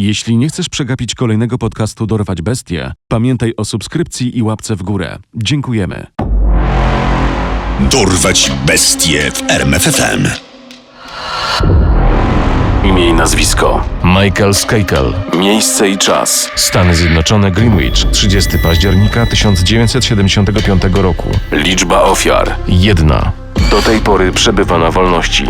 Jeśli nie chcesz przegapić kolejnego podcastu Dorwać Bestie, pamiętaj o subskrypcji i łapce w górę. Dziękujemy. Dorwać bestie w RMFFM. Imię i nazwisko. Michael Skakel. Miejsce i czas. Stany Zjednoczone Greenwich, 30 października 1975 roku. Liczba ofiar. Jedna. Do tej pory przebywa na wolności.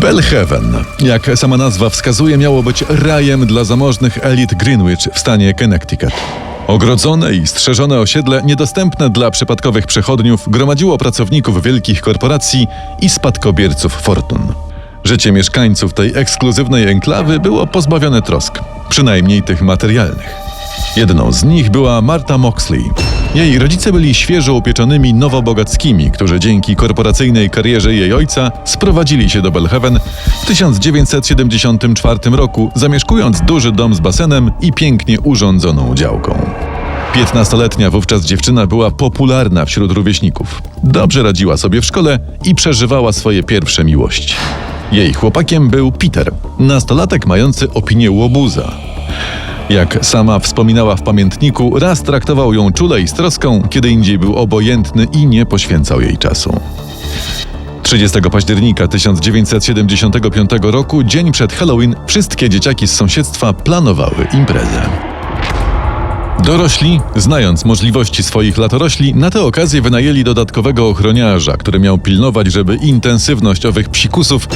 Bellhaven, jak sama nazwa wskazuje, miało być rajem dla zamożnych elit Greenwich w stanie Connecticut. Ogrodzone i strzeżone osiedle, niedostępne dla przypadkowych przechodniów, gromadziło pracowników wielkich korporacji i spadkobierców fortun. Życie mieszkańców tej ekskluzywnej enklawy było pozbawione trosk, przynajmniej tych materialnych. Jedną z nich była Marta Moxley. Jej rodzice byli świeżo upieczonymi nowobogackimi, którzy dzięki korporacyjnej karierze jej ojca sprowadzili się do Belhaven w 1974 roku, zamieszkując duży dom z basenem i pięknie urządzoną działką. Piętnastoletnia wówczas dziewczyna była popularna wśród rówieśników. Dobrze radziła sobie w szkole i przeżywała swoje pierwsze miłości. Jej chłopakiem był Peter, nastolatek mający opinię łobuza. Jak sama wspominała w pamiętniku, raz traktował ją czule i z troską, kiedy indziej był obojętny i nie poświęcał jej czasu. 30 października 1975 roku, dzień przed Halloween, wszystkie dzieciaki z sąsiedztwa planowały imprezę. Dorośli, znając możliwości swoich latorośli, na tę okazję wynajęli dodatkowego ochroniarza, który miał pilnować, żeby intensywność owych psikusów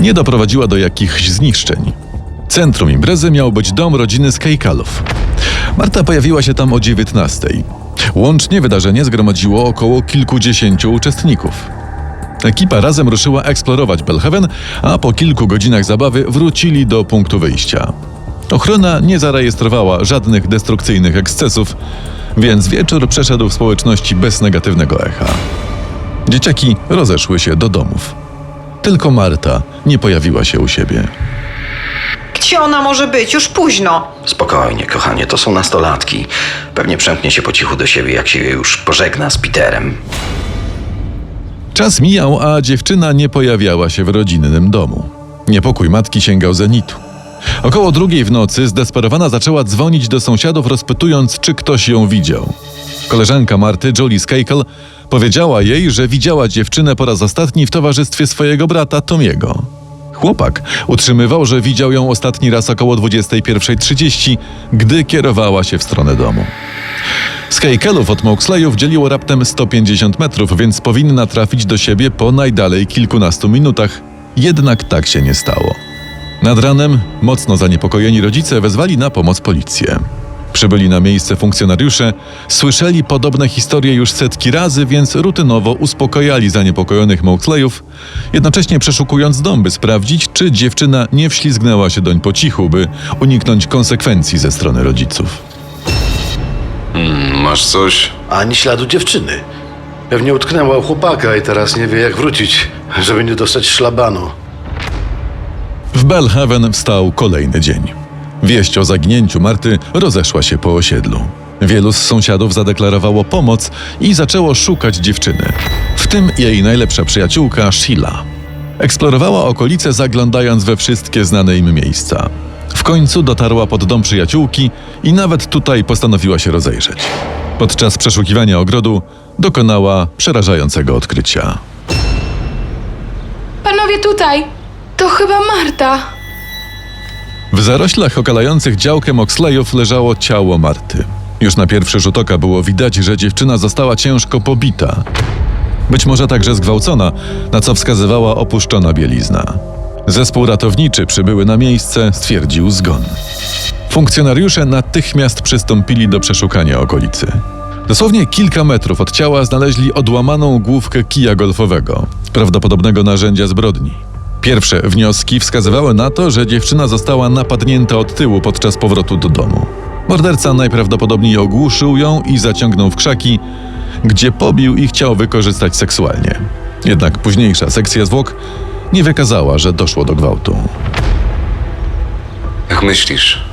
nie doprowadziła do jakichś zniszczeń. Centrum imprezy miał być dom rodziny Skejkalów. Marta pojawiła się tam o 19. Łącznie wydarzenie zgromadziło około kilkudziesięciu uczestników. Ekipa razem ruszyła eksplorować Belhaven, a po kilku godzinach zabawy wrócili do punktu wyjścia. Ochrona nie zarejestrowała żadnych destrukcyjnych ekscesów, więc wieczór przeszedł w społeczności bez negatywnego echa. Dzieciaki rozeszły się do domów. Tylko Marta nie pojawiła się u siebie. Gdzie ona może być? Już późno. Spokojnie, kochanie, to są nastolatki. Pewnie przemknie się po cichu do siebie, jak się już pożegna z Peterem. Czas mijał, a dziewczyna nie pojawiała się w rodzinnym domu. Niepokój matki sięgał zenitu. Około drugiej w nocy zdesperowana zaczęła dzwonić do sąsiadów, rozpytując, czy ktoś ją widział. Koleżanka Marty, Jolie Skakel, powiedziała jej, że widziała dziewczynę po raz ostatni w towarzystwie swojego brata Tomiego. Chłopak utrzymywał, że widział ją ostatni raz około 21.30, gdy kierowała się w stronę domu. Skakelów od Moxleyów dzieliło raptem 150 metrów, więc powinna trafić do siebie po najdalej kilkunastu minutach. Jednak tak się nie stało. Nad ranem mocno zaniepokojeni rodzice wezwali na pomoc policję. Przybyli na miejsce funkcjonariusze, słyszeli podobne historie już setki razy, więc rutynowo uspokajali zaniepokojonych Moxleyów, jednocześnie przeszukując dom, by sprawdzić, czy dziewczyna nie wślizgnęła się doń po cichu, by uniknąć konsekwencji ze strony rodziców. Masz coś? Ani śladu dziewczyny. Pewnie utknęła u chłopaka i teraz nie wie jak wrócić, żeby nie dostać szlabanu. W Belhaven wstał kolejny dzień. Wieść o zaginięciu Marty rozeszła się po osiedlu. Wielu z sąsiadów zadeklarowało pomoc i zaczęło szukać dziewczyny, w tym jej najlepsza przyjaciółka Sheila. Eksplorowała okolice, zaglądając we wszystkie znane im miejsca. W końcu dotarła pod dom przyjaciółki i nawet tutaj postanowiła się rozejrzeć. Podczas przeszukiwania ogrodu dokonała przerażającego odkrycia. Panowie tutaj! To chyba Marta. W zaroślach okalających działkę Moxleyów leżało ciało Marty. Już na pierwszy rzut oka było widać, że dziewczyna została ciężko pobita. Być może także zgwałcona, na co wskazywała opuszczona bielizna. Zespół ratowniczy przybyły na miejsce, stwierdził zgon. Funkcjonariusze natychmiast przystąpili do przeszukania okolicy. Dosłownie kilka metrów od ciała znaleźli odłamaną główkę kija golfowego, prawdopodobnego narzędzia zbrodni. Pierwsze wnioski wskazywały na to, że dziewczyna została napadnięta od tyłu podczas powrotu do domu. Morderca najprawdopodobniej ogłuszył ją i zaciągnął w krzaki, gdzie pobił i chciał wykorzystać seksualnie. Jednak późniejsza sekcja zwłok nie wykazała, że doszło do gwałtu. Jak myślisz?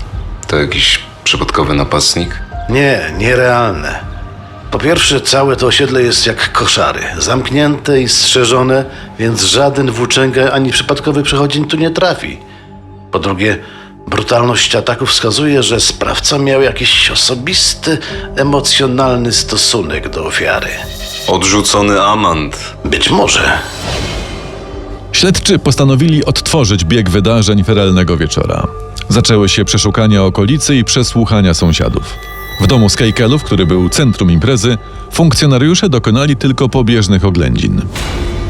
To jakiś przypadkowy napastnik? Nie, nierealne. Po pierwsze, całe to osiedle jest jak koszary. Zamknięte i strzeżone, więc żaden włóczęga ani przypadkowy przechodzień tu nie trafi. Po drugie, brutalność ataku wskazuje, że sprawca miał jakiś osobisty, emocjonalny stosunek do ofiary. Odrzucony amant. Być może. Śledczy postanowili odtworzyć bieg wydarzeń feralnego wieczora. Zaczęły się przeszukania okolicy i przesłuchania sąsiadów. W domu Skejkelów, który był centrum imprezy, funkcjonariusze dokonali tylko pobieżnych oględzin.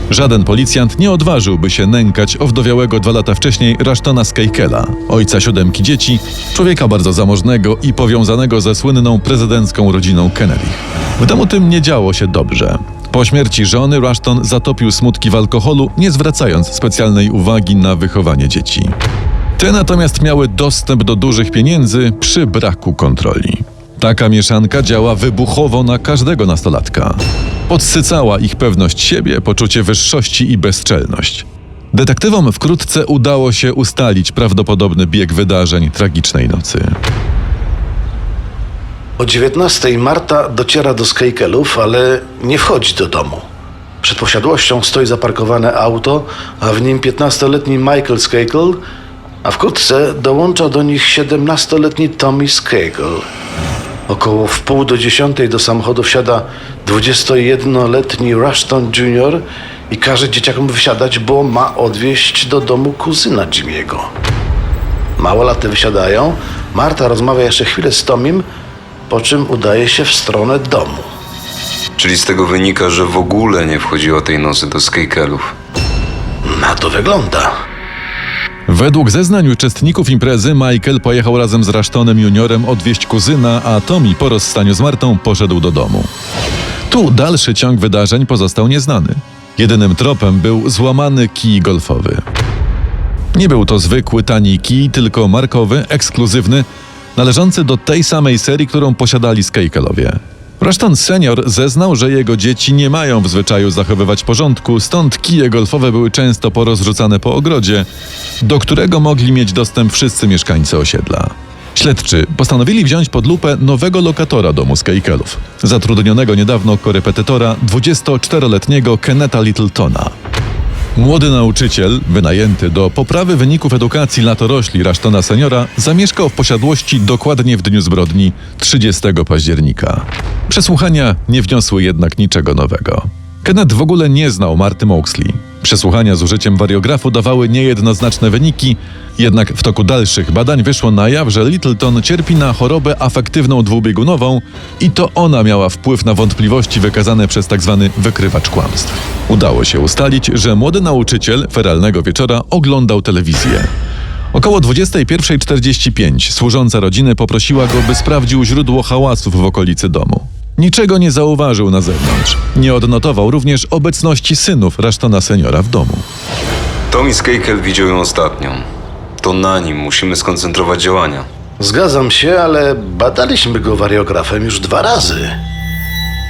Żaden policjant nie odważyłby się nękać owdowiałego dwa lata wcześniej Rashtona Skejkela, ojca siódemki dzieci, człowieka bardzo zamożnego i powiązanego ze słynną prezydencką rodziną Kennedy. W domu tym nie działo się dobrze. Po śmierci żony Rushton zatopił smutki w alkoholu, nie zwracając specjalnej uwagi na wychowanie dzieci. Te natomiast miały dostęp do dużych pieniędzy przy braku kontroli. Taka mieszanka działa wybuchowo na każdego nastolatka. Podsycała ich pewność siebie, poczucie wyższości i bezczelność. Detektywom wkrótce udało się ustalić prawdopodobny bieg wydarzeń tragicznej nocy. O 19 Marta dociera do Skejkelów, ale nie wchodzi do domu. Przed posiadłością stoi zaparkowane auto, a w nim 15-letni Michael Skakel, a wkrótce dołącza do nich 17-letni Tommy Skakel. Około w pół do dziesiątej do samochodu wsiada 21-letni Rushton Jr. i każe dzieciakom wysiadać, bo ma odwieźć do domu kuzyna Jimmy'ego. Małolaty wysiadają, Marta rozmawia jeszcze chwilę z Tomim, po czym udaje się w stronę domu. Czyli z tego wynika, że w ogóle nie wchodziło tej nocy do skejkelów. Na to wygląda. Według zeznań uczestników imprezy Michael pojechał razem z Rashtonem juniorem odwieźć kuzyna, a Tommy po rozstaniu z Martą poszedł do domu. Tu dalszy ciąg wydarzeń pozostał nieznany. Jedynym tropem był złamany kij golfowy. Nie był to zwykły tani kij, tylko markowy, ekskluzywny, należący do tej samej serii, którą posiadali Skejkelowie. Rushton senior zeznał, że jego dzieci nie mają w zwyczaju zachowywać porządku, stąd kije golfowe były często porozrzucane po ogrodzie, do którego mogli mieć dostęp wszyscy mieszkańcy osiedla. Śledczy postanowili wziąć pod lupę nowego lokatora domu Skejkelów, zatrudnionego niedawno korepetytora 24-letniego Kenneta Littletona. Młody nauczyciel, wynajęty do poprawy wyników edukacji latorośli Rashtona seniora, zamieszkał w posiadłości dokładnie w dniu zbrodni 30 października. Przesłuchania nie wniosły jednak niczego nowego. Kenneth w ogóle nie znał Marty Moxley. Przesłuchania z użyciem wariografu dawały niejednoznaczne wyniki, jednak w toku dalszych badań wyszło na jaw, że Littleton cierpi na chorobę afektywną dwubiegunową i to ona miała wpływ na wątpliwości wykazane przez tzw. wykrywacz kłamstw. Udało się ustalić, że młody nauczyciel feralnego wieczora oglądał telewizję. Około 21.45 służąca rodziny poprosiła go, by sprawdził źródło hałasów w okolicy domu. Niczego nie zauważył na zewnątrz. Nie odnotował również obecności synów Rashtona seniora w domu. Tommy Skejkel widział ją ostatnią. To na nim musimy skoncentrować działania. Zgadzam się, ale badaliśmy go wariografem już dwa razy.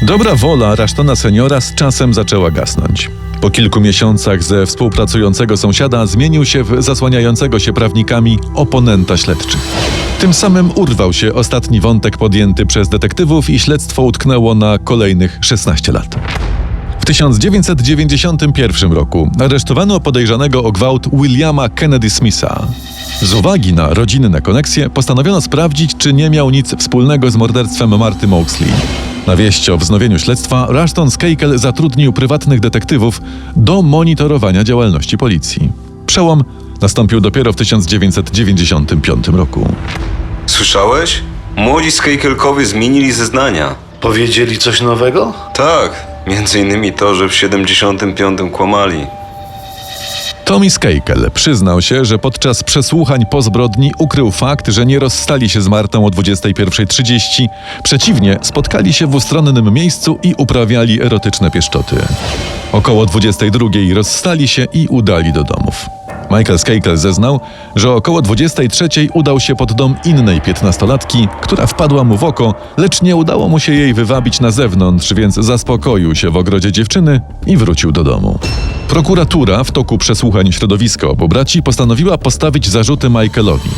Dobra wola Rashtona seniora z czasem zaczęła gasnąć. Po kilku miesiącach ze współpracującego sąsiada zmienił się w zasłaniającego się prawnikami oponenta śledczych. Tym samym urwał się ostatni wątek podjęty przez detektywów i śledztwo utknęło na kolejnych 16 lat. W 1991 roku aresztowano podejrzanego o gwałt Williama Kennedy Smitha. Z uwagi na rodzinne koneksje postanowiono sprawdzić, czy nie miał nic wspólnego z morderstwem Marty Moxley. Na wieść o wznowieniu śledztwa Rushton Skakel zatrudnił prywatnych detektywów do monitorowania działalności policji. Przełom nastąpił dopiero w 1995 roku. Słyszałeś? Młodzi Skejkelkowie zmienili zeznania. Powiedzieli coś nowego? Tak, między innymi to, że w 75 kłamali. Tommy Skakel przyznał się, że podczas przesłuchań po zbrodni ukrył fakt, że nie rozstali się z Martą o 21.30. Przeciwnie, spotkali się w ustronnym miejscu i uprawiali erotyczne pieszczoty. Około 22.00 rozstali się i udali do domów. Michael Skakel zeznał, że około 23 udał się pod dom innej piętnastolatki, która wpadła mu w oko, lecz nie udało mu się jej wywabić na zewnątrz, więc zaspokoił się w ogrodzie dziewczyny i wrócił do domu. Prokuratura w toku przesłuchań środowiska obu braci postanowiła postawić zarzuty Michaelowi.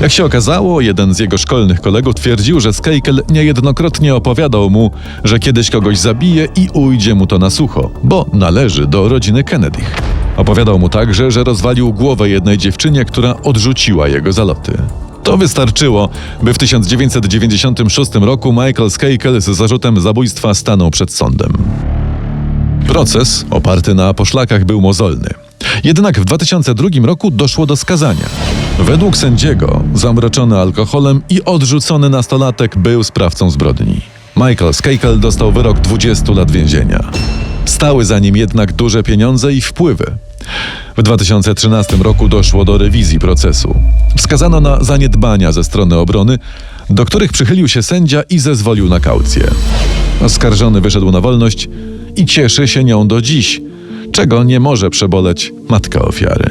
Jak się okazało, jeden z jego szkolnych kolegów twierdził, że Skakel niejednokrotnie opowiadał mu, że kiedyś kogoś zabije i ujdzie mu to na sucho, bo należy do rodziny Kennedy. Opowiadał mu także, że rozwalił głowę jednej dziewczynie, która odrzuciła jego zaloty. To wystarczyło, by w 1996 roku Michael Skakel z zarzutem zabójstwa stanął przed sądem. Proces oparty na poszlakach był mozolny. Jednak w 2002 roku doszło do skazania. Według sędziego zamroczony alkoholem i odrzucony nastolatek był sprawcą zbrodni. Michael Skakel dostał wyrok 20 lat więzienia. Stały za nim jednak duże pieniądze i wpływy. W 2013 roku doszło do rewizji procesu. Wskazano na zaniedbania ze strony obrony, do których przychylił się sędzia i zezwolił na kaucję. Oskarżony wyszedł na wolność i cieszy się nią do dziś, czego nie może przeboleć matka ofiary.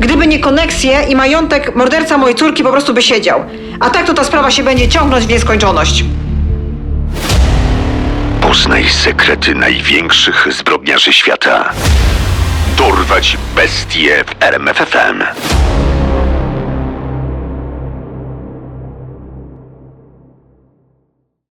Gdyby nie koneksje i majątek, morderca mojej córki po prostu by siedział. A tak to ta sprawa się będzie ciągnąć w nieskończoność. Poznaj sekrety największych zbrodniarzy świata. Dorwać bestie w RMFFM.